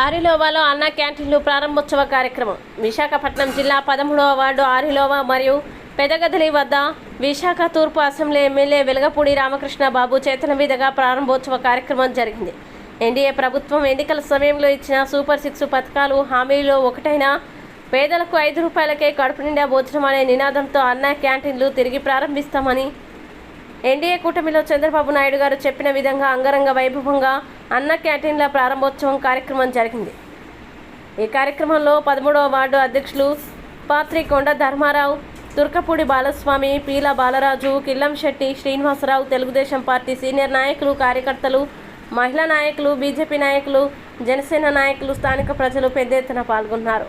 ఆరిలోవాలో అన్న క్యాంటీన్లు ప్రారంభోత్సవ కార్యక్రమం. విశాఖపట్నం జిల్లా పదమూడవ వార్డు ఆరిలోవా మరియు పెదగదలి వద్ద విశాఖ తూర్పు అసెంబ్లీ ఎమ్మెల్యే వెలగపూడి రామకృష్ణ బాబు చేతన మీదుగా ప్రారంభోత్సవ కార్యక్రమం జరిగింది. ఎన్డీఏ ప్రభుత్వం ఎన్నికల సమయంలో ఇచ్చిన సూపర్ సిక్స్ పథకాలు హామీలో ఒకటైన పేదలకు ఐదు రూపాయలకే కడుపు నిండా భోజనం అనే నినాదంతో అన్న క్యాంటీన్లు తిరిగి ప్రారంభిస్తామని ఎన్డీఏ కూటమిలో చంద్రబాబు నాయుడు గారు చెప్పిన విధంగా అంగరంగ వైభవంగా అన్న క్యాంటీన్ల ప్రారంభోత్సవం కార్యక్రమం జరిగింది. ఈ కార్యక్రమంలో పదమూడవ వార్డు అధ్యక్షులు పాత్రి కొండ ధర్మారావు తుర్కపూడి బాలస్వామి పీల బాలరాజు కిల్లంశెట్టి శ్రీనివాసరావు తెలుగుదేశం పార్టీ సీనియర్ నాయకులు కార్యకర్తలు మహిళా నాయకులు బీజేపీ నాయకులు జనసేన నాయకులు స్థానిక ప్రజలు పెద్ద ఎత్తున పాల్గొన్నారు.